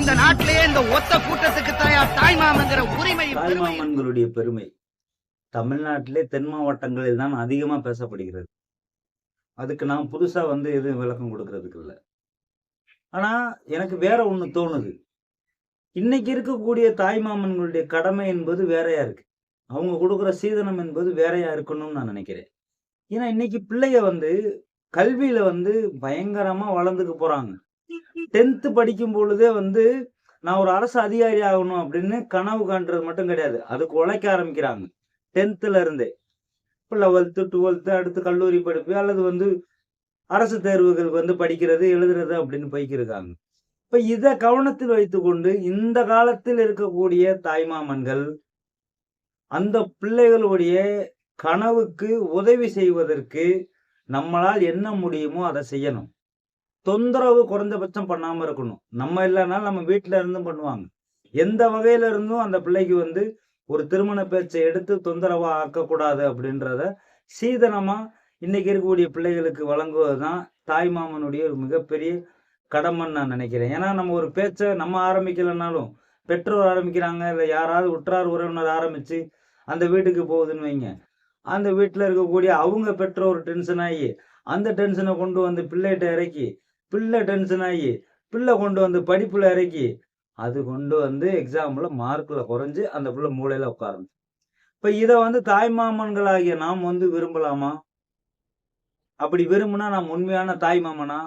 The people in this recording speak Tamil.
இந்த நாட்டிலேயே இந்த ஒத்த கூட்டத்துக்கு தாயா தாய் மாமங்கிற உரிமை தாய்மாமன்களுடைய பெருமை. தமிழ்நாட்டிலே தென் மாவட்டங்களில் தான் அதிகமா பேசப்படுகிறது. அதுக்கு நான் புதுசா வந்து எதுவும் விளக்கம் கொடுக்கறதுக்கு இல்லை. ஆனா எனக்கு வேற ஒண்ணு தோணுது. இன்னைக்கு இருக்கக்கூடிய தாய்மாமன்களுடைய கடமை என்பது வேறையா இருக்கு. அவங்க கொடுக்குற சீதனம் என்பது வேறையா இருக்கணும்னு நான் நினைக்கிறேன். ஏன்னா இன்னைக்கு பிள்ளைய வந்து கல்வியில வந்து பயங்கரமா வளர்ந்துக்க போறாங்க. டென்த்து படிக்கும் பொழுதே வந்து நான் ஒரு அரசு அதிகாரி ஆகணும் அப்படின்னு கனவு காண்றது மட்டும் கிடையாது. அதுக்கு உழைக்க ஆரம்பிக்கிறாங்க. டென்த்துல இருந்தே. இப்போ லெவல்த்து டுவெல்த்து அடுத்து கல்லூரி படிப்பு அல்லது வந்து அரசு தேர்வுகளுக்கு வந்து படிக்கிறது எழுதுறது அப்படின்னு போய்க்கிருக்காங்க இப்போ இதை கவனத்தில் வைத்துக்கொண்டு இந்த காலத்தில் இருக்கக்கூடிய தாய்மாமன்கள் அந்த பிள்ளைகளுடைய கனவுக்கு உதவி செய்வதற்கு நம்மளால் என்ன முடியுமோ அதை செய்யணும். தொந்தரவு குறைந்தபட்சம் பண்ணாம இருக்கணும். நம்ம இல்லைனாலும் நம்ம வீட்டுல இருந்தும் பண்ணுவாங்க. எந்த வகையில இருந்தும் அந்த பிள்ளைக்கு வந்து ஒரு திருமண பேச்சை எடுத்து தொந்தரவா ஆக்கக்கூடாது அப்படின்றத சீதனமா இன்னைக்கு இருக்கக்கூடிய பிள்ளைகளுக்கு வழங்குவதுதான் தாய்மாமனுடைய ஒரு மிகப்பெரிய கடமைன்னு நான் நினைக்கிறேன். ஏன்னா நம்ம ஒரு பேச்சை நம்ம ஆரம்பிக்கலைன்னாலும் பெற்றோர் ஆரம்பிக்கிறாங்க இல்லை யாராவது உற்றார் உறவினர் ஆரம்பிச்சு அந்த வீட்டுக்கு போகுதுன்னு வைங்க. அந்த வீட்டில் இருக்கக்கூடிய அவங்க பெற்றோர் டென்ஷன் ஆகி அந்த டென்ஷனை கொண்டு வந்து பிள்ளைகிட்ட இறக்கி பிள்ளை டென்ஷன் ஆகி பிள்ளை கொண்டு வந்து படிப்புல இறக்கி அது கொண்டு வந்து எக்ஸாமில் மார்க்கில் குறைஞ்சு அந்த பிள்ளை மூளையில் உட்காரணும். இப்ப இதை வந்து தாய்மாமன்களாகிய நாம் வந்து விரும்பலாமா? அப்படி விரும்புனா நாம் உண்மையான தாய் மாமனா?